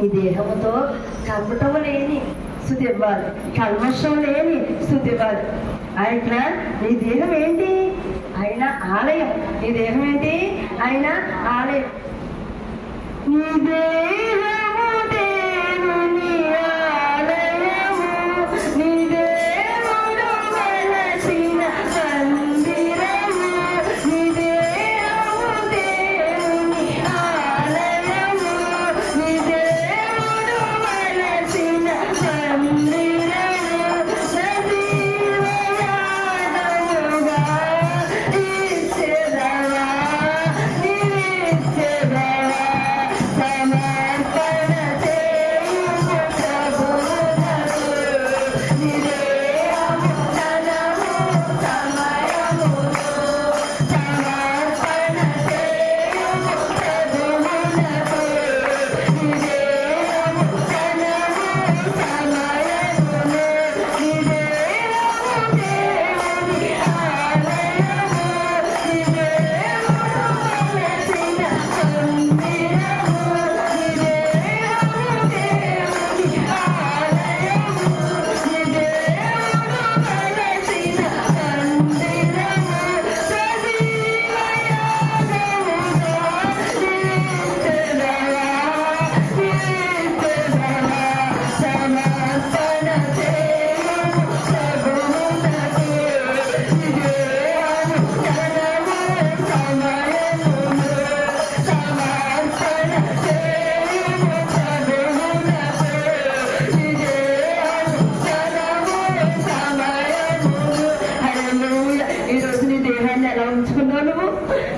నీ దేహముతో కపటము లేని స్థుతి కల్మషం లేని స్థుతి ఆయన నీ దేహం ఏంటి ఆయన ఆలయం నీ దేహం ఏంటి ఆయన ఆలయం నీ దేహము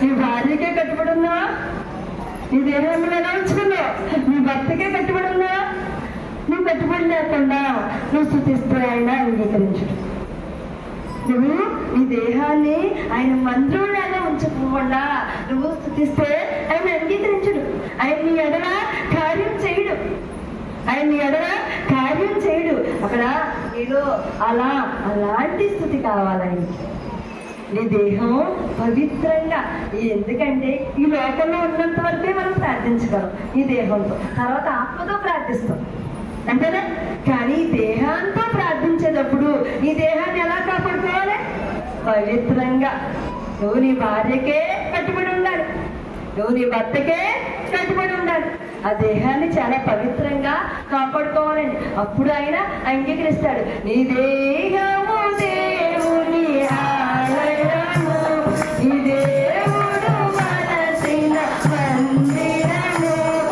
నీ భార్యకే కట్టుబడి ఉన్నావా నీ దేహాన్ని ఎలా ఉంచుకున్నావు నీ భర్తకే కట్టుబడి ఉన్నావా నువ్వు కట్టుబడి లేకుండా నువ్వు స్థుతిస్తే ఆయన అంగీకరించుడు. నువ్వు నీ దేహాన్ని ఆయన మంత్రులాగా ఉంచకుండా నువ్వు స్థుతిస్తే ఆయన అంగీకరించడు. ఆయన నీ ఎడల కార్యం చేయడు. ఆయన నీ ఎడల కార్యం చేయడు. అక్కడ నీలో అలా అలాంటి స్థుతి కావాలి ఆయనకి? నీ దేహం పవిత్రంగా. ఎందుకంటే ఈ లోకంలో ఉన్నంత వరకే మనం ప్రార్థించగలం ఈ దేహంతో. తర్వాత ఆత్మతో ప్రార్థిస్తాం. అంతేనా? కానీ దేహంతో దేహాంతో ప్రార్థించేటప్పుడు ఈ దేహాన్ని ఎలా కాపాడుకోవాలి? పవిత్రంగా. నువ్వు నీ భార్యకే కట్టుబడి ఉండాలి. నువ్వు నీ భర్తకే కట్టుబడి ఉండాలి. ఆ దేహాన్ని చాలా పవిత్రంగా కాపాడుకోవాలండి. అప్పుడు ఆయన అంగీకరిస్తాడు. నీ దేహం